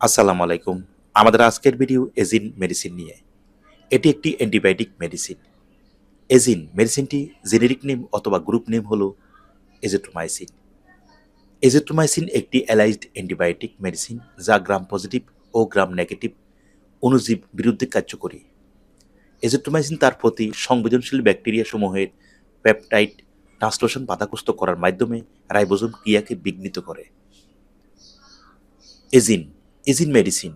আসসালামু আলাইকুম। আমাদের আজকের ভিডিও এজিন মেডিসিন নিয়ে। এটি একটি অ্যান্টিবায়োটিক মেডিসিন। এজিন মেডিসিনটি জেনেরিক নেম অথবা গ্রুপ নেম হল এজেট্রোমাইসিন। এজেট্রোমাইসিন একটি অ্যালাইজড অ্যান্টিবায়োটিক মেডিসিন যা গ্রাম পজিটিভ ও গ্রাম নেগেটিভ অণুজীব বিরুদ্ধে কার্যকরী। এজেট্রোমাইসিন তার প্রতি সংবেদনশীল ব্যাকটেরিয়া সমূহের পেপটাইড, ট্রান্সলোশন বাধাগ্রস্ত করার মাধ্যমে রাইবোজোম ক্রিয়াকে বিঘ্নিত করে। এজিন এজিন মেডিসিন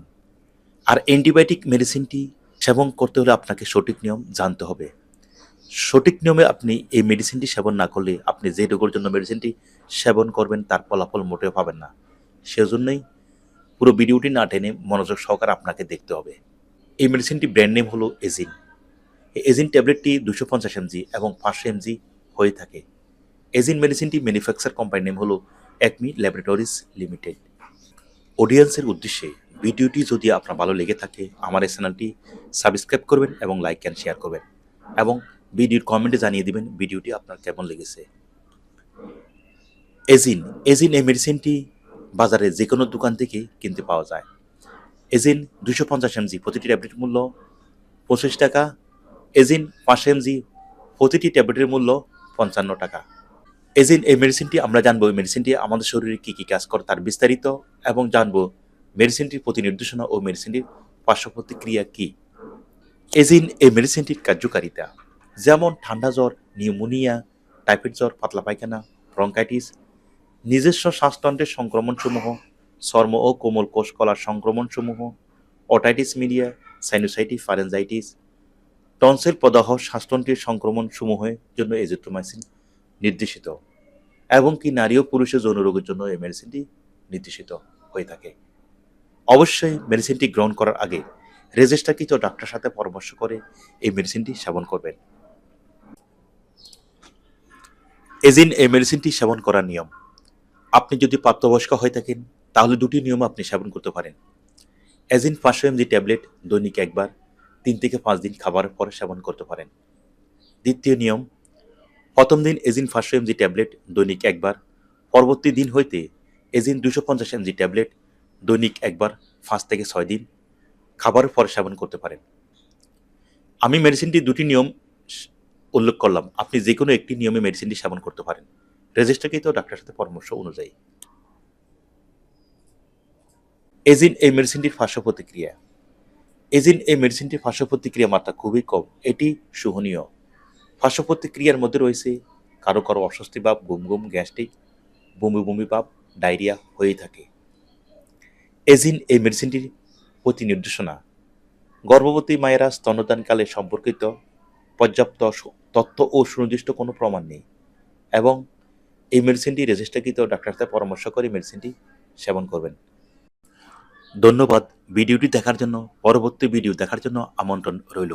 আর অ্যান্টিবায়োটিক মেডিসিনটি সেবন করতে হলে আপনাকে সঠিক নিয়ম জানতে হবে। সঠিক নিয়মে আপনি এই মেডিসিনটি সেবন না করলে আপনি যে রোগের জন্য মেডিসিনটি সেবন করবেন তার ফলাফল মোটেও পাবেন না। সেজন্যই পুরো ভিডিওটি না টেনে মনোযোগ সহকারে আপনাকে দেখতে হবে। এই মেডিসিনটি ব্র্যান্ড নেম হলো এজিন এজিন ট্যাবলেটটি দুশো পঞ্চাশ এমজি এবং পাঁচশো এমজি হয়ে থাকে। এজিন মেডিসিনটি ম্যানুফ্যাকচার কোম্পানির নেম হলো একমি ল্যাবরেটরিজ লিমিটেড অডিয়েন্সের উদ্দেশ্যে ভিডিওটি যদি আপনার ভালো লেগে থাকে, আমার এই চ্যানেলটি সাবস্ক্রাইব করবেন এবং লাইক অ্যান্ড শেয়ার করবেন এবং ভিডিওর কমেন্টে জানিয়ে দিবেন ভিডিওটি আপনার কেমন লেগেছে। এজিন এজিন এই মেডিসিনটি বাজারে যে কোনো দোকান থেকে কিনতে পাওয়া যায়। এজিন দুশো পঞ্চাশ এমজি প্রতিটি ট্যাবলেট মূল্য পঁচিশ টাকা। এজিন পাঁচশো এমজি প্রতিটি ট্যাবলেটের মূল্য পঞ্চান্ন টাকা। এজিন এই মেডিসিনটি আমরা জানব, এই মেডিসিনটি আমাদের শরীরে কী কী কাজ করে তার বিস্তারিত এবং জানব মেডিসিনটির প্রতি নির্দেশনা ও মেডিসিনটির পার্শ্ব প্রতিক্রিয়া কী। এজিন এই মেডিসিনটির কার্যকারিতা, যেমন ঠান্ডা জ্বর, নিউমোনিয়া, টাইফয়েড জ্বর, পাতলা পায়খানা, ব্রঙ্কাইটিস, নিজস্ব শ্বাসতন্ত্রের সংক্রমণসমূহ, চর্ম ও কোমল কোষকলার সংক্রমণসমূহ, otitis media sinusitis pharyngitis tonsil প্রদাহ, শ্বাসতন্ত্রের সংক্রমণসমূহের জন্য এজিথ্রোমাইসিন নির্দেশিত। এবং কি নারী ও পুরুষের যৌন রোগের জন্য এই মেডিসিনটি নির্দেশিত হয়ে থাকে। অবশ্যই মেডিসিনটি গ্রহণ করার আগে রেজিস্টারকৃত ডাক্তার সাথে পরামর্শ করে এই মেডিসিনটি সেবন করবেন। এজিন এই মেডিসিনটি সেবন করার নিয়ম। আপনি যদি প্রাপ্তবয়স্ক হয়ে থাকেন, তাহলে দুটি নিয়ম আপনি সেবন করতে পারেন। এজিন পাঁচশো এমজি ট্যাবলেট দৈনিক একবার, তিন থেকে পাঁচ দিন খাবারের পরে সেবন করতে পারেন। দ্বিতীয় নিয়ম প্রথম দিন এজিন পাঁচশো এমজি ট্যাবলেট, দৈনিক একবার। পরবর্তী দিন হইতে এজিন দুশো পঞ্চাশ এমজি ট্যাবলেট, দৈনিক একবার, পাঁচ থেকে ছয় দিন। খাবারের পরে সেবন করতে পারেন। আমি মেডিসিনটি দুটি নিয়ম উল্লেখ করলাম। আপনি যে কোনো একটি নিয়মে মেডিসিনটি সেবন করতে পারেন। রেজিস্টারকৃত ডাক্তারের সাথে পরামর্শ অনুযায়ী। এজিন এই মেডিসিনটির পার্শ্ব প্রতিক্রিয়া। এজিন এই মেডিসিনটির পার্শ্ব প্রতিক্রিয়া মাত্রা খুবই কম। এটি সহনীয়। পার্শ্ব প্রতিক্রিয়ার মধ্যে রয়েছে, কারও কারও অস্বস্তি ভাব, গুম গুম, গ্যাস্ট্রিক, বমি বমি ভাব, ডায়রিয়া হয়েই থাকে। এজিন এই মেডিসিনটির প্রতি নির্দেশনা। গর্ভবতী মায়েরা স্তনদানকালে সম্পর্কিত পর্যাপ্ত তথ্য ও সুনির্দিষ্ট কোনো প্রমাণ নেই এবং এই মেডিসিনটি রেজিস্টারকৃত ডাক্তার সাথে পরামর্শ করে মেডিসিনটি সেবন করবেন। ধন্যবাদ। ভিডিওটি দেখার জন্য, পরবর্তী ভিডিও দেখার জন্য আমন্ত্রণ রইল।